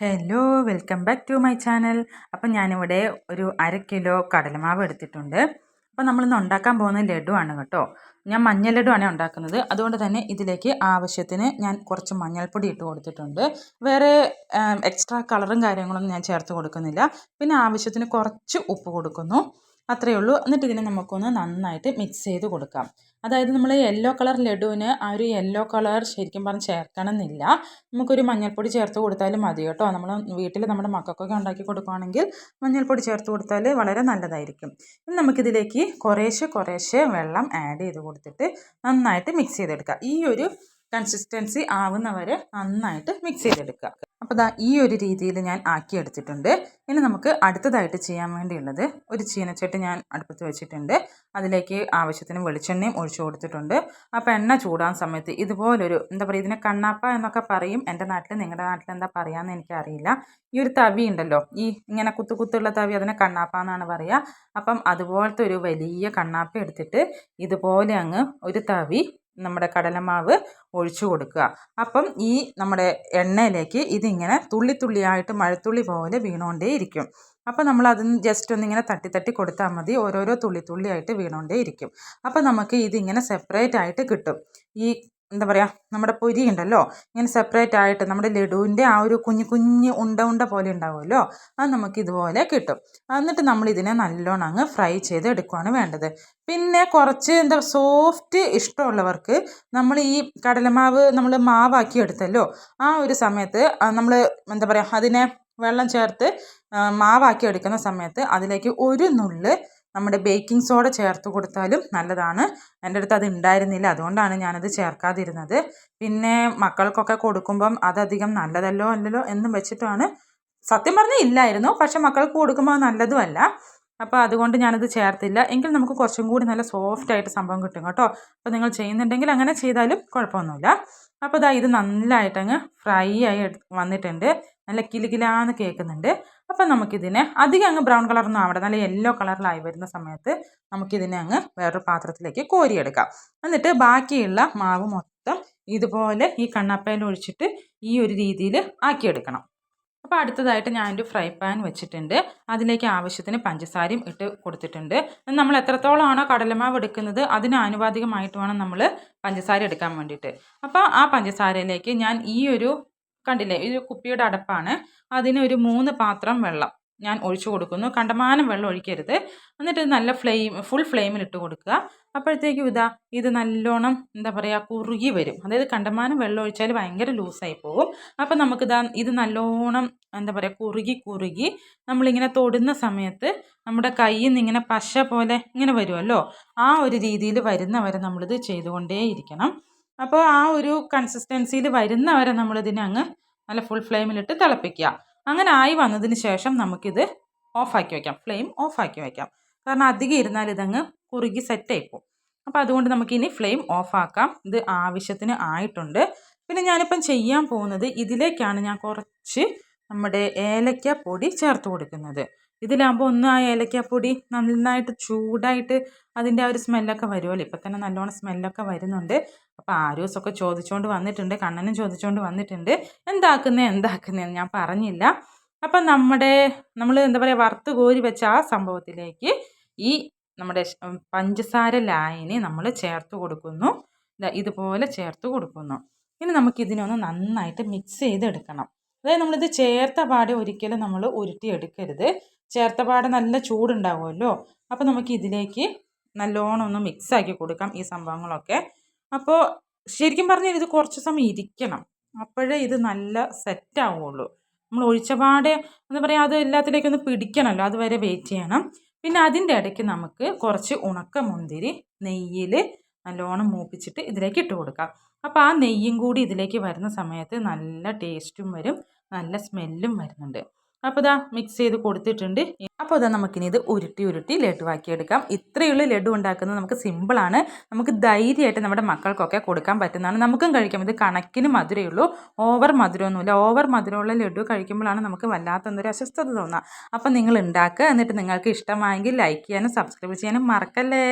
Hello welcome back to my channel അപ്പം ഞാനിവിടെ ഒരു അര കിലോ കടലമാവ് എടുത്തിട്ടുണ്ട്. അപ്പോൾ നമ്മളിന്ന് ഉണ്ടാക്കാൻ പോകുന്ന ലഡുവാണ് കേട്ടോ. ഞാൻ മഞ്ഞൾ ലഡുവാണ് ഉണ്ടാക്കുന്നത്. അതുകൊണ്ട് തന്നെ ഇതിലേക്ക് ആവശ്യത്തിന് ഞാൻ കുറച്ച് മഞ്ഞൾപ്പൊടി ഇട്ട് കൊടുത്തിട്ടുണ്ട്. വേറെ എക്സ്ട്രാ കളറും കാര്യങ്ങളൊന്നും ഞാൻ ചേർത്ത് കൊടുക്കുന്നില്ല. പിന്നെ ആവശ്യത്തിന് കുറച്ച് ഉപ്പ് കൊടുക്കുന്നു. അത്രയേ ഉള്ളൂ. എന്നിട്ട് ഇതിനെ നമുക്കൊന്ന് നന്നായിട്ട് മിക്സ് ചെയ്ത് കൊടുക്കാം. അതായത് നമ്മൾ യെല്ലോ കളർ ലഡുവിന് ആ ഒരു യെല്ലോ കളർ ശരിക്കും പറഞ്ഞ് ചേർക്കണം എന്നില്ല നമുക്കൊരു മഞ്ഞൾപ്പൊടി ചേർത്ത് കൊടുത്താലും മതി കേട്ടോ. നമ്മൾ വീട്ടിൽ നമ്മുടെ മക്കൾക്കൊക്കെ ഉണ്ടാക്കി കൊടുക്കുകയാണെങ്കിൽ മഞ്ഞൾപ്പൊടി ചേർത്ത് കൊടുത്താൽ വളരെ നല്ലതായിരിക്കും. ഇനി നമുക്കിതിലേക്ക് കുറേശ്ശെ കുറേശ്ശെ വെള്ളം ആഡ് ചെയ്ത് കൊടുത്തിട്ട് നന്നായിട്ട് മിക്സ് ചെയ്തെടുക്കുക ഈ ഒരു കൺസിസ്റ്റൻസി ആവുന്നവരെ നന്നായിട്ട് മിക്സ് ചെയ്തെടുക്കുക അപ്പോൾ ദാ ഈ ഒരു രീതിയിൽ ഞാൻ ആക്കിയെടുത്തിട്ടുണ്ട് ഇനി നമുക്ക് അടുത്തതായിട്ട് ചെയ്യാൻ വേണ്ടിയുള്ളത് ഒരു ചീനച്ചട്ടി ഞാൻ അടുപ്പത്ത് വെച്ചിട്ടുണ്ട്. അതിലേക്ക് ആവശ്യത്തിന് വെളിച്ചെണ്ണയും ഒഴിച്ചു കൊടുത്തിട്ടുണ്ട്. അപ്പോൾ എണ്ണ ചൂടാൻ സമയത്ത് ഇതുപോലൊരു എന്താ പറയുക ഇതിനെ കണ്ണാപ്പ എന്നൊക്കെ പറയും. എന്റെ നാട്ടിൽ നിങ്ങളുടെ നാട്ടിൽ എന്താ പറയുകയെന്ന് എനിക്കറിയില്ല. ഈ ഒരു തവി ഉണ്ടല്ലോ ഈ ഇങ്ങനെ കുത്തു കുത്തുള്ള തവി അതിനെ കണ്ണാപ്പ എന്നാണ് പറയുക അപ്പം അതുപോലത്തെ ഒരു വലിയ കണ്ണാപ്പ എടുത്തിട്ട് ഇതുപോലെ അങ്ങ് ഒരു തവി നമ്മുടെ കടലമാവ് ഒഴിച്ചു കൊടുക്കുക. അപ്പം ഈ നമ്മുടെ എണ്ണയിലേക്ക് ഇതിങ്ങനെ തുള്ളി തുള്ളിയായിട്ട് മഴത്തുള്ളി പോലെ വീണുകൊണ്ടേ ഇരിക്കും അപ്പോൾ നമ്മൾ അതിന് ജസ്റ്റ് ഒന്നിങ്ങനെ തട്ടി തട്ടി കൊടുത്താൽ മതി. ഓരോരോ തുള്ളി തുള്ളിയായിട്ട് വീണുകൊണ്ടേ ഇരിക്കും അപ്പോൾ നമുക്ക് ഇതിങ്ങനെ സെപ്പറേറ്റ് ആയിട്ട് കിട്ടും. ഈ എന്താ പറയുക നമ്മുടെ പൊരി ഉണ്ടല്ലോ ഇങ്ങനെ സെപ്പറേറ്റ് ആയിട്ട് നമ്മുടെ ലഡുവിന്റെ ആ ഒരു കുഞ്ഞു കുഞ്ഞ് ഉണ്ട ഉണ്ട പോലെ ഉണ്ടാവുമല്ലോ അത് നമുക്ക് ഇതുപോലെ കിട്ടും. എന്നിട്ട് നമ്മൾ ഇതിനെ നല്ലോണം അങ്ങ് ഫ്രൈ ചെയ്ത് എടുക്കുകയാണ് വേണ്ടത്. പിന്നെ കുറച്ച് എന്താ സോഫ്റ്റ് ഇഷ്ടമുള്ളവർക്ക് നമ്മൾ ഈ കടലമാവ് നമ്മൾ മാവാക്കി എടുത്തല്ലോ ആ ഒരു സമയത്ത് നമ്മൾ എന്താ പറയുക അതിനെ വെള്ളം ചേർത്ത് മാവാക്കി എടുക്കുന്ന സമയത്ത് അതിലേക്ക് ഒരു നുള്ള് നമ്മുടെ ബേക്കിംഗ് സോഡ ചേർത്ത് കൊടുത്താലും നല്ലതാണ്. എന്റെ അടുത്ത് അത് ഉണ്ടായിരുന്നില്ല അതുകൊണ്ടാണ് ഞാനത് ചേർക്കാതിരുന്നത്. പിന്നെ മക്കൾക്കൊക്കെ കൊടുക്കുമ്പം അതധികം നല്ലതല്ലോ അല്ലല്ലോ എന്നും വെച്ചിട്ടാണ്. സത്യം പറഞ്ഞാൽ ഇല്ലായിരുന്നു. പക്ഷെ മക്കൾക്ക് കൊടുക്കുമ്പോൾ നല്ലതുമല്ല. അപ്പോൾ അതുകൊണ്ട് ഞാനത് ചേർത്തില്ല. എങ്കിൽ നമുക്ക് കുറച്ചും കൂടി നല്ല സോഫ്റ്റ് ആയിട്ട് സംഭവം കിട്ടും കേട്ടോ. അപ്പോൾ നിങ്ങൾ ചെയ്യുന്നുണ്ടെങ്കിൽ അങ്ങനെ ചെയ്താലും കുഴപ്പമൊന്നുമില്ല. അപ്പോൾ ഇതാ ഇത് നല്ലതായിട്ടങ്ങ് ഫ്രൈ ആയി വന്നിട്ടുണ്ട്. നല്ല കിലുകിലാന്ന് കേൾക്കുന്നുണ്ട്. അപ്പം നമുക്കിതിനെ അധികം അങ്ങ് ബ്രൗൺ കളറൊന്നും ആവട്ടെ നല്ല യെല്ലോ കളറിലായി വരുന്ന സമയത്ത് നമുക്കിതിനെ അങ്ങ് വേറൊരു പാത്രത്തിലേക്ക് കോരിയെടുക്കാം. എന്നിട്ട് ബാക്കിയുള്ള മാവ് മൊത്തം ഇതുപോലെ ഈ കണ്ണപ്പയിൽ ഒഴിച്ചിട്ട് ഈ ഒരു രീതിയിൽ ആക്കിയെടുക്കണം. അപ്പോൾ അടുത്തതായിട്ട് ഞാനൊരു ഫ്രൈ പാൻ വെച്ചിട്ടുണ്ട്. അതിലേക്ക് ആവശ്യത്തിന് പഞ്ചസാരയും ഇട്ട് കൊടുത്തിട്ടുണ്ട്. നമ്മൾ എത്രത്തോളമാണോ കടലമാവ് എടുക്കുന്നത് അതിന് ആനുപാതികമായിട്ട് വേണം നമ്മൾ പഞ്ചസാര എടുക്കാൻ വേണ്ടിയിട്ട്. അപ്പോൾ ആ പഞ്ചസാരയിലേക്ക് ഞാൻ ഈ ഒരു കണ്ടില്ലേ? ഇത് കുപ്പിയുടെ അടപ്പാണ്. അതിന് ഒരു മൂന്ന് പാത്രം വെള്ളം ഞാൻ ഒഴിച്ചു കൊടുക്കുന്നു. കണ്ടമാനം വെള്ളം ഒഴിക്കരുത്. എന്നിട്ട് നല്ല ഫ്ലെയിം ഫുൾ ഫ്ലെയിമിൽ ഇട്ട് കൊടുക്കുക. അപ്പോഴത്തേക്കും ഇതാ ഇത് നല്ലോണം എന്താ പറയുക കുറുകി വരും. അതായത് കണ്ടമാനം വെള്ളം ഒഴിച്ചാൽ ഭയങ്കര ലൂസായി പോകും. അപ്പം നമുക്കിതാ ഇത് നല്ലോണം എന്താ പറയുക കുറുകി കുറുകി നമ്മളിങ്ങനെ തൊടുന്ന സമയത്ത് നമ്മുടെ കയ്യിൽ നിന്ന് ഇങ്ങനെ പശ പോലെ ഇങ്ങനെ വരുമല്ലോ ആ ഒരു രീതിയിൽ വരുന്നവരെ നമ്മളിത് ചെയ്തുകൊണ്ടേയിരിക്കണം. അപ്പോൾ ആ ഒരു കൺസിസ്റ്റൻസിയിൽ വരുന്നവരെ നമ്മളിതിനെ അങ്ങ് നല്ല ഫുൾ ഫ്ലെയിമിലിട്ട് തിളപ്പിക്കുക. അങ്ങനെ ആയി വന്നതിന് ശേഷം നമുക്കിത് ഓഫാക്കി വയ്ക്കാം ഫ്ലെയിം ഓഫാക്കി വയ്ക്കാം കാരണം അധികം ഇരുന്നാൽ ഇതങ്ങ് കുറുകി സെറ്റായി പോകും. അപ്പോൾ അതുകൊണ്ട് നമുക്കിനി ഫ്ലെയിം ഓഫാക്കാം ഇത് ആവശ്യത്തിന് ആയിട്ടുണ്ട്. പിന്നെ ഞാനിപ്പം ചെയ്യാൻ പോകുന്നത് ഇതിലേക്കാണ് ഞാൻ കുറച്ച് നമ്മുടെ ഏലക്ക പൊടി ചേർത്ത് കൊടുക്കുന്നത്. ഇതിലാകുമ്പോൾ ഒന്ന് ആ ഏലക്കാപ്പൊടി നന്നായിട്ട് ചൂടായിട്ട് അതിന്റെ ആ ഒരു സ്മെല്ലൊക്കെ വരുമല്ലോ? ഇപ്പം തന്നെ നല്ലോണം സ്മെല്ലൊക്കെ വരുന്നുണ്ട്. അപ്പോൾ ആരൂസൊക്കെ ചോദിച്ചുകൊണ്ട് വന്നിട്ടുണ്ട് കണ്ണനും ചോദിച്ചുകൊണ്ട് വന്നിട്ടുണ്ട്. എന്താക്കുന്നത് എന്താക്കുന്നതെന്ന് ഞാൻ പറഞ്ഞില്ല. അപ്പം നമ്മുടെ നമ്മൾ എന്താ പറയുക വറുത്ത് കോരി വെച്ച ആ സംഭവത്തിലേക്ക് ഈ നമ്മുടെ പഞ്ചസാര ലായനി നമ്മൾ ചേർത്ത് കൊടുക്കുന്നു. ഇതുപോലെ ചേർത്ത് കൊടുക്കുന്നു. ഇനി നമുക്ക് ഇതിനൊന്ന് നന്നായിട്ട് മിക്സ് ചെയ്തെടുക്കണം. അതായത് നമ്മളിത് ചേർത്ത പാടെ ഒരിക്കലും നമ്മൾ ഉരുട്ടിയെടുക്കരുത് ചേർത്ത പാടെ നല്ല ചൂടുണ്ടാവുമല്ലോ. അപ്പോൾ നമുക്ക് ഇതിലേക്ക് നല്ലോണം ഒന്ന് മിക്സാക്കി കൊടുക്കാം ഈ സംഭവങ്ങളൊക്കെ. അപ്പോൾ ശരിക്കും പറഞ്ഞാൽ ഇത് കുറച്ച് സമയം ഇരിക്കണം. അപ്പോഴേ ഇത് നല്ല സെറ്റ് ആവുള്ളൂ. നമ്മൾ ഒഴിച്ചപാടെ എന്ന് പറയുക അത് എല്ലാത്തിലേക്കും ഒന്ന് പിടിക്കണമല്ലോ അതുവരെ വെയിറ്റ് ചെയ്യണം. പിന്നെ അതിന്റെ ഇടയ്ക്ക് നമുക്ക് കുറച്ച് ഉണക്ക മുന്തിരി നെയ്യിൽ നല്ലോണം മൂപ്പിച്ചിട്ട് ഇതിലേക്ക് ഇട്ട് കൊടുക്കാം. അപ്പോൾ ആ നെയ്യും കൂടി ഇതിലേക്ക് വരുന്ന സമയത്ത് നല്ല ടേസ്റ്റും വരും നല്ല സ്മെല്ലും വരുന്നുണ്ട്. അപ്പോൾ ഇതാ മിക്സ് ചെയ്ത് കൊടുത്തിട്ടുണ്ട്. അപ്പോൾ ഇതാ നമുക്കിനി ഇത് ഉരുട്ടി ഉരുട്ടി ലഡുവാക്കിയെടുക്കാം. ഇത്രയുള്ള ലഡു ഉണ്ടാക്കുന്നത് നമുക്ക് സിമ്പിളാണ് നമുക്ക് ധൈര്യമായിട്ട് നമ്മുടെ മക്കൾക്കൊക്കെ കൊടുക്കാൻ പറ്റുന്നതാണ്. നമുക്കും കഴിക്കാം. ഇത് കണക്കിന് മധുരമുള്ളൂ ഓവർ മധുരമൊന്നുമില്ല. ഓവർ മധുരമുള്ള ലഡു കഴിക്കുമ്പോഴാണ് നമുക്ക് വല്ലാത്തൊന്നൊരു അസ്വസ്ഥത തോന്നുക. അപ്പം നിങ്ങൾ ഉണ്ടാക്കുക. എന്നിട്ട് നിങ്ങൾക്ക് ഇഷ്ടമായെങ്കിൽ ലൈക്ക് ചെയ്യാനും സബ്സ്ക്രൈബ് ചെയ്യാനും മറക്കല്ലേ?